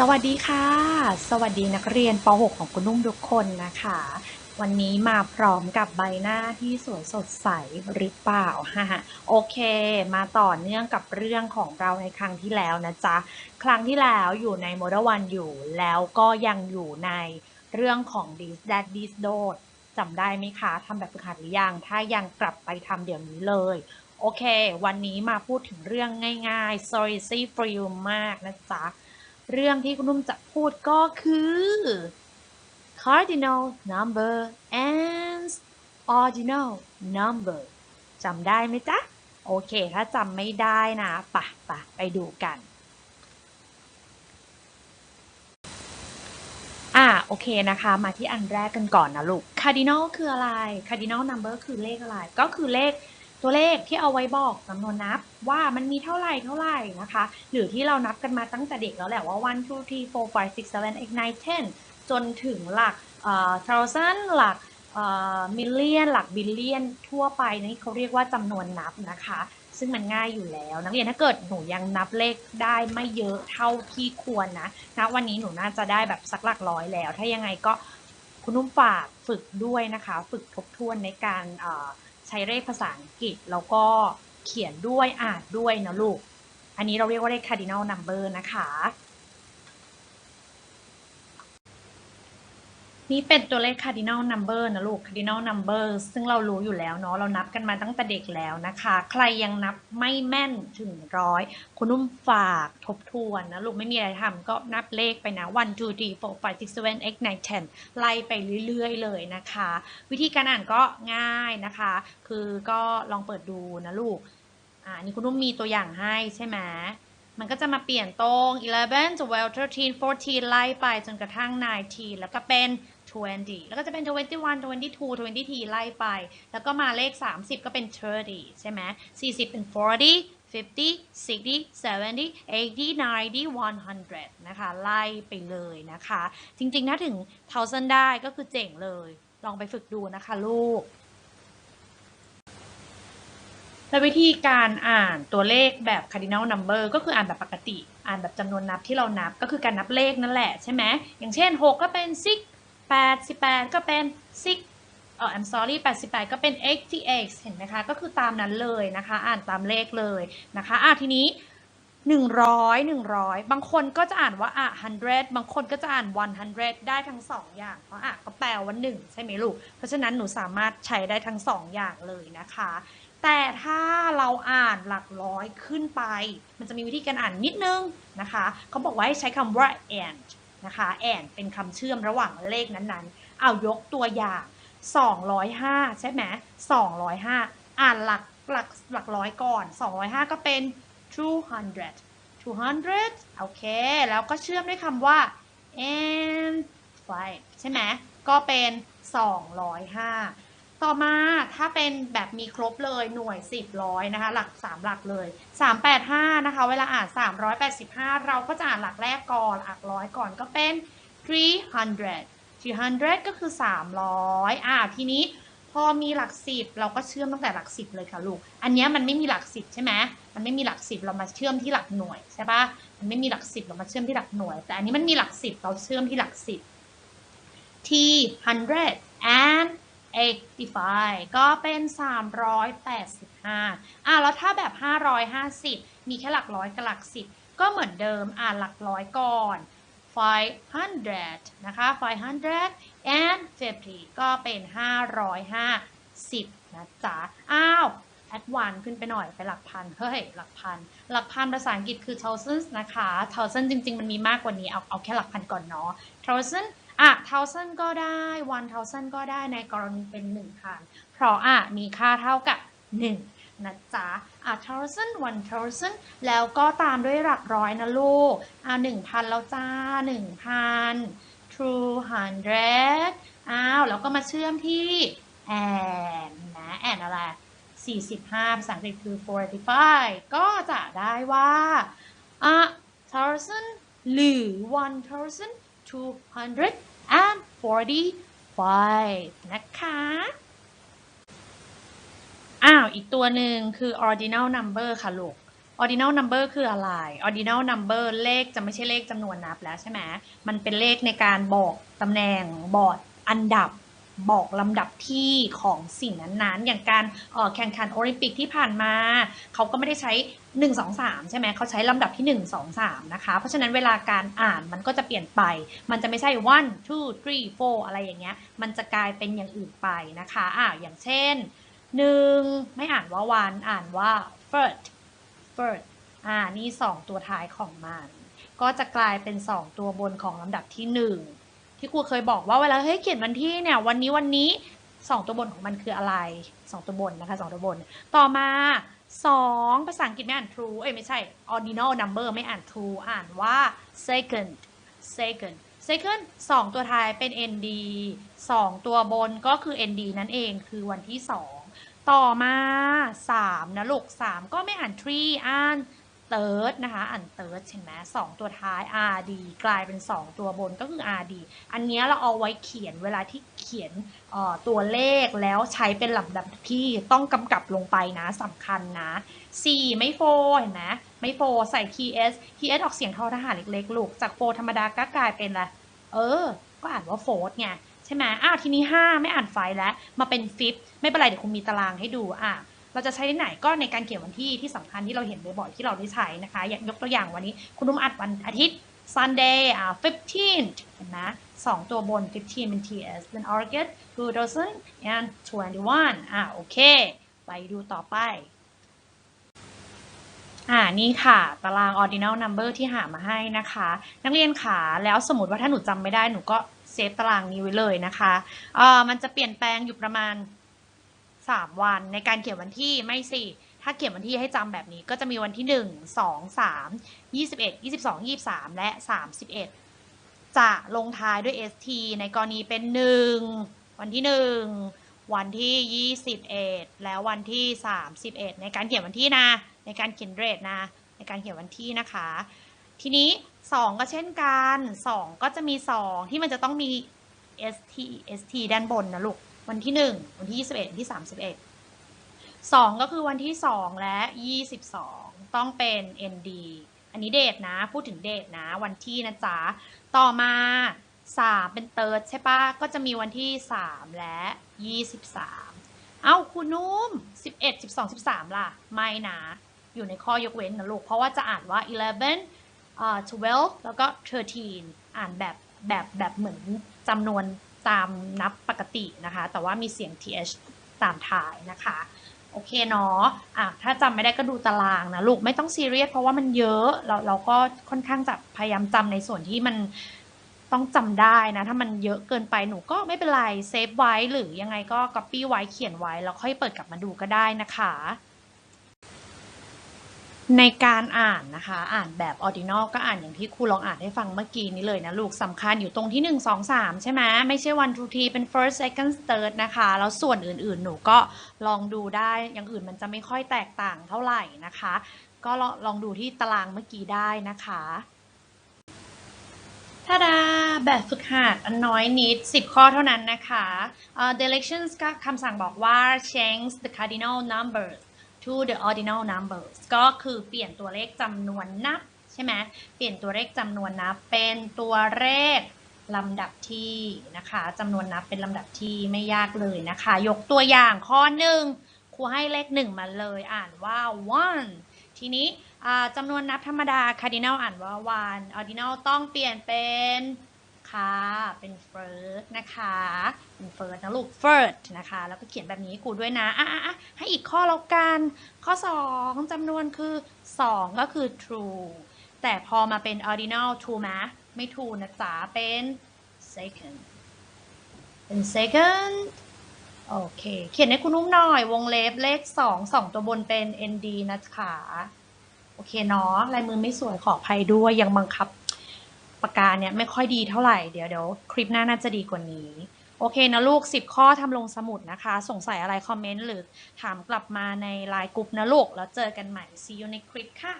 สวัสดีค่ะ สวัสดีนักเรียนป .6 ของคุณนุ่มทุกคนนะคะ วันนี้มาพร้อมกับใบหน้าที่สวยสดใสหรือเปล่าฮะโอเค มาต่อเนื่องกับเรื่องของเราในครั้งที่แล้วนะจ๊ะ ครั้งที่แล้วอยู่ในโมเดลวันอยู่ แล้วก็ยังอยู่ในเรื่องของ this that this do จำได้ไหมคะทำแบบฝึกหัดหรือยัง ถ้ายังกลับไปทำเดี๋ยวนี้เลย โอเค วันนี้มาพูดถึงเรื่องง่ายๆ sorry see for you มากนะจ๊ะ เรื่องที่คุณนุ่มจะพูดก็คือ cardinal number and ordinal number จำได้ไหมจ๊ะ โอเค ถ้าจำไม่ได้นะปะปะไปดูกัน อ่าโอเคนะคะ มาที่อันแรกกันก่อนนะลูก cardinal คืออะไร cardinal number คือเลขอะไร ก็คือเลข ตัวเลขที่เอาไว้บอกจำนวนนับว่ามันมีเท่าไหร่เท่าไหร่นะคะ หรือที่เรานับกันมาตั้งแต่เด็กแล้วแหละว่า one two three four five six seven eight nine ten จนถึงหลักเอ่อ thousand หลักเอ่อ million หลัก billion ทั่วไปนี่เขาเรียกว่าจำนวนนับนะคะ ซึ่งมันง่ายอยู่แล้ว นักเรียนถ้าเกิดหนูยังนับเลขได้ไม่เยอะเท่าที่ควรนะณวันนี้หนูน่าจะได้แบบสักหลักร้อยแล้ว ถ้ายังไงก็คุณนุ่มฝากฝึกด้วยนะคะ ฝึกทบทวนในการเอ่อ ใช้เลขภาษาอังกฤษ แล้วก็เขียนด้วยอ่านด้วยนะลูก อันนี้เราเรียกว่าเลข cardinal number นะคะ นี่เป็นตัวเลข cardinal number นะลูก cardinal number ซึ่งเรารู้อยู่แล้วเนาะ เรานับกันมาตั้งแต่เด็กแล้วนะคะ ใครยังนับไม่แม่นถึงร้อย คุณนุ่มฝากทบทวนนะลูก ไม่มีอะไรทำก็นับเลขไปนะ one two three four five six seven eight nine ten ไล่ไปเรื่อยๆเลยนะคะ วิธีการอ่านก็ง่ายนะคะ คือก็ลองเปิดดูนะลูก อ่า นี่คุณนุ่มมีตัวอย่างให้ใช่ไหมมันก็จะมาเปลี่ยนตรง11 12 13 14ไล่ไปจนกระทั่ง19แล้วก็เป็น 20 แล้วก็จะเป็น 21 22 23 ไล่ไป แล้วก็มาเลข 30 ก็เป็น 30 ใช่ไหม40 เป็น 40 50 60 70 80 90 100 นะคะ ไล่ไปเลยนะคะ จริงๆ ถ้าถึง 1000 ได้ก็คือเจ๋งเลย ลองไปฝึกดูนะคะลูกและวิธีการอ่านตัวเลขแบบ cardinal number ก็คืออ่านแบบปกติ อ่านแบบจำนวนนับที่เรานับก็คือการนับเลขนั่นแหละใช่ไหมอย่างเช่น 6 ก็เป็น 6 88 ก็เป็น6เออ I'm sorry 88 ก็เป็น88เห็นไหมคะ ก็คือตามนั้นเลยนะคะ อ่านตามเลขเลยนะคะ อะทีนี้ 100 100 บางคนก็จะอ่านว่าอะ100 บางคนก็จะอ่าน 100 ได้ทั้งสองอย่าง เพราะอะก็แปลว่า 1 ใช่ไหมลูก เพราะฉะนั้นหนูสามารถใช้ได้ทั้งสองอย่างเลยนะคะ แต่ถ้าเราอ่านหลักร้อยขึ้นไป มันจะมีวิธีการอ่านนิดนึงนะคะ เขาบอกว่าให้ใช้คำว่า and นะคะแอนเป็นคำเชื่อมระหว่างเลขนั้นๆ เอายกตัวอย่าง 205 ใช่ไหม205 อ่านหลักหลักหลักร้อยก่อน 205 ก็เป็น 200 200 โอเค แล้วก็เชื่อมด้วยคำว่า and 5ใช่ไหม ก็เป็น 205 ต่อมาถ้าเป็นแบบมีครบเลยหน่วย 10ร้อยนะคะ หลัก 3 หลักเลย 385 นะคะ เวลาอ่าน 385 เราก็จะอ่านหลักแรกก่อนหลักร้อยก่อนก็เป็น 300 300 ก็คือ 300 อ่าทีนี้พอมีหลัก 10 เราก็เชื่อมตั้งแต่หลัก 10 เลยค่ะลูก อันนี้มันไม่มีหลัก 10 ใช่ไหมมันไม่มีหลัก 10 เรามาเชื่อมที่หลักหน่วยใช่ปะมันไม่มีหลัก 10 เรามาเชื่อมที่หลักหน่วย แต่อันนี้มันมีหลัก 10 เราเชื่อมที่หลัก 10ที่100 and 85ก็เป็น 385อะแล้วถ้าแบบ 550 มีแค่หลักร้อยกับหลัก10ก็เหมือนเดิมอ่านหลักร้อยก่อน 500 นะคะ 500 and 50 ก็เป็น 550 นะจ๊ะ อ้าวแอดวานขึ้นไปหน่อยไปหลักพัน เฮ้ย หลักพัน หลักพันภาษาอังกฤษคือ thousands นะคะ thousand จริง ๆ มันมีมากกว่านี้ เอาเอาแค่หลักพันก่อนเนาะ thousand อะ thousand ก็ได้ one thousand ก็ได้ในกรณีเป็น1,000เพราะอะมีค่าเท่ากับ1นะจ๊ะอะ thousand one thousand แล้วก็ตามด้วยหลักร้อยนะลูก อะ1,000แล้วจ้า1,000 two hundred อ้าว แล้วก็มาเชื่อมที่ and นะ and อะไร 45ภาษาอังกฤษคือ 45 ก็จะได้ว่าอะ thousand หรือ one thousand 245 นะคะ อ้าว อีกตัวหนึ่งคือ ordinal number ค่ะลูก ordinal number คืออะไร ordinal number เลขจะไม่ใช่เลขจำนวนนับแล้วใช่ไหม มันเป็นเลขในการบอกตำแหน่งบอกอันดับ บอกลำดับที่ของสิ่งนั้นๆ อย่างการเอ่อแข่งขันโอลิมปิกที่ผ่านมา เขาก็ไม่ได้ใช้ 1 2 3 ใช่ไหมเขาใช้ลำดับที่ 1 2 3 นะคะ เพราะฉะนั้นเวลาการอ่านมันก็จะเปลี่ยนไป มันจะไม่ใช่ one two three four อะไรอย่างเงี้ย มันจะกลายเป็นอย่างอื่นไปนะคะอ่าอย่างเช่นหนึ่งไม่อ่านว่า one อ่านว่า first first อ่านี่ 2 ตัวท้ายของมัน ก็จะกลายเป็น 2 ตัวบนของลำดับที่ 1 ที่ครูเคยบอกว่าเวลาเฮ้ยเขียนวันที่เนี่ยวันนี้วันนี้ 2 ตัวบนของมันคืออะไร 2 ตัวบนนะคะ2ตัวบน ต่อมา 2 ภาษาอังกฤษไม่อ่าน true เอ้ยไม่ใช่ ordinal number ไม่อ่าน true อ่านว่า second second second 2 ตัวท้ายเป็น nd 2 ตัวบนก็คือ nd นั่นเองคือวันที่ 2 ต่อมา 3 นะลูก 3 ก็ไม่อ่าน tree อ่าน third นะคะอ่าน third ใช่ไหมสองตัวท้าย rd กลายเป็น 2 ตัวบนก็คือ rd อันนี้เราเอาไว้เขียนเวลาที่เขียนออตัวเลขแล้วใช้เป็นลำดับที่ต้องกำกับลงไปนะสำคัญนะ4ไม่โฟเห็นไหมไม่โฟใส่ ts ts ออกเสียงทอทหารเล็กๆลูก จากโฟธรรมดาก็กลายเป็นอะไรเออ ก็อ่านว่าโฟร์ไงใช่ไหมอ้าวทีนี้ 5 ไม่อ่านไฟแล้ว มาเป็นฟิฟไม่เป็นไรเดี๋ยวคุณมีตารางให้ดูอะ เราจะใช้ที่ไหนก็ในการเขียนวันที่ที่สำคัญที่เราเห็นบ่อยๆที่เราได้ใช้นะคะอย่างยกตัวอย่างวันนี้คุณนุ่มอัดวันอาทิตย์ Sunday อ่า15เห็นไหมสองตัวบน 15 เป็น ts เป็น August 2021อ่าโอเค ไปดูต่อไปอ่านี่ค่ะ ตาราง ordinal number ที่หามาให้นะคะ นักเรียนขาแล้วสมมติว่าถ้าหนูจำไม่ได้หนูก็เซฟตารางนี้ไว้เลยนะคะเอ่อมันจะเปลี่ยนแปลงอยู่ประมาณ 3วันในการเขียนวันที่ไม่สิถ้าเขียนวันที่ให้จำแบบนี้ก็จะมีวันที่1 2 3 21 22 23และ31จะลงท้ายด้วย st ในกรณีเป็น1วันที่1วันที่ 21 แล้ววันที่ 31 ในการเขียนวันที่นะ ในการเขียนเรทนะ ในการเขียนวันที่นะคะ ทีนี้ 2 ก็เช่นกัน 2 ก็จะมี 2 ที่มันจะต้องมี st st ด้านบนนะลูก วันที่ 1 วันที่ 21วันที่ 31 2 ก็คือวันที่ 2 และ 22 ต้องเป็น nd อันนี้เดทนะ พูดถึงเดทนะ วันที่นะจ๊ะ ต่อมา 3 เป็นเติร์ดใช่ปะก็จะมีวันที่ 3 และ 23 เอ้าคุณนุ่ม 11 12 13 ล่ะ ไม่นะ อยู่ในข้อยกเว้นนะลูก เพราะว่าจะอ่านว่า 11เอ่อ12 แล้วก็ 13 อ่านแบบแบบแบบเหมือนจำนวน ตามนับปกตินะคะ แต่ว่ามีเสียง th ตามท้ายนะคะ โอเคเนาะอะถ้าจำไม่ได้ก็ดูตารางนะลูกไม่ต้องซีเรียสเพราะว่ามันเยอะเราเราก็ค่อนข้างจะพยายามจำในส่วนที่มันต้องจำได้นะ ถ้ามันเยอะเกินไปหนูก็ไม่เป็นไรเซฟไว้หรือยังไงก็ copy ไว้เขียนไว้แล้วค่อยเปิดกลับมาดูก็ได้นะคะ ในการอ่านนะคะ อ่านแบบ ordinal ก็อ่านอย่างที่ครูลองอ่านให้ฟังเมื่อกี้นี้เลยนะลูกสำคัญอยู่ตรงที่ 1 2 3 ใช่ไหมไม่ใช่ one two three เป็น first second third นะคะ แล้วส่วนอื่นๆ หนูก็ลองดูได้ อย่างอื่นมันจะไม่ค่อยแตกต่างเท่าไหร่นะคะ ก็ลองลองดูที่ตารางเมื่อกี้ได้นะคะทาดาแบบฝึกหัดอันน้อยนิด 10 ข้อเท่านั้นนะคะเอ่อ directions ก็คำสั่งบอกว่า change the cardinal numbers to the ordinal numbers ก็คือเปลี่ยนตัวเลขจำนวนนับใช่ไหมเปลี่ยนตัวเลขจำนวนนับเป็นตัวเลขลำดับที่นะคะจำนวนนับเป็นลำดับที่ไม่ยากเลยนะคะ ยกตัวอย่างข้อหนึ่งครูให้เลขหนึ่งมาเลยอ่านว่า one ทีนี้จำนวนนับธรรมดา cardinal อ่านว่า one ordinal ต้องเปลี่ยนเป็น ค่ะ เป็น first นะคะ เป็น first นะลูก first นะคะ แล้วก็เขียนแบบนี้ให้ครูด้วยนะ อะอะอะให้อีกข้อแล้วกัน ข้อ 2จำนวนคือ 2 ก็คือ true แต่พอมาเป็น ordinal true ไหมไม่ true นะจ๊ะ เป็น second เป็น second โอเค เขียนให้คุณนุ่มหน่อยวงเล็บเลข 2 2 ตัวบนเป็น nd นะคะ โอเคเนาะ ลายมือไม่สวยขออภัยด้วยยังบังคับ การเนี่ยไม่ค่อยดีเท่าไหร่เดี๋ยวเดี๋ยวคลิปหน้าน่าจะดีกว่านี้ โอเคนะลูก 10 ข้อทำลงสมุดนะคะ สงสัยอะไรคอมเมนต์หรือถามกลับมาในไลน์กลุ่มนะลูก แล้วเจอกันใหม่ see you ในคลิปค่ะ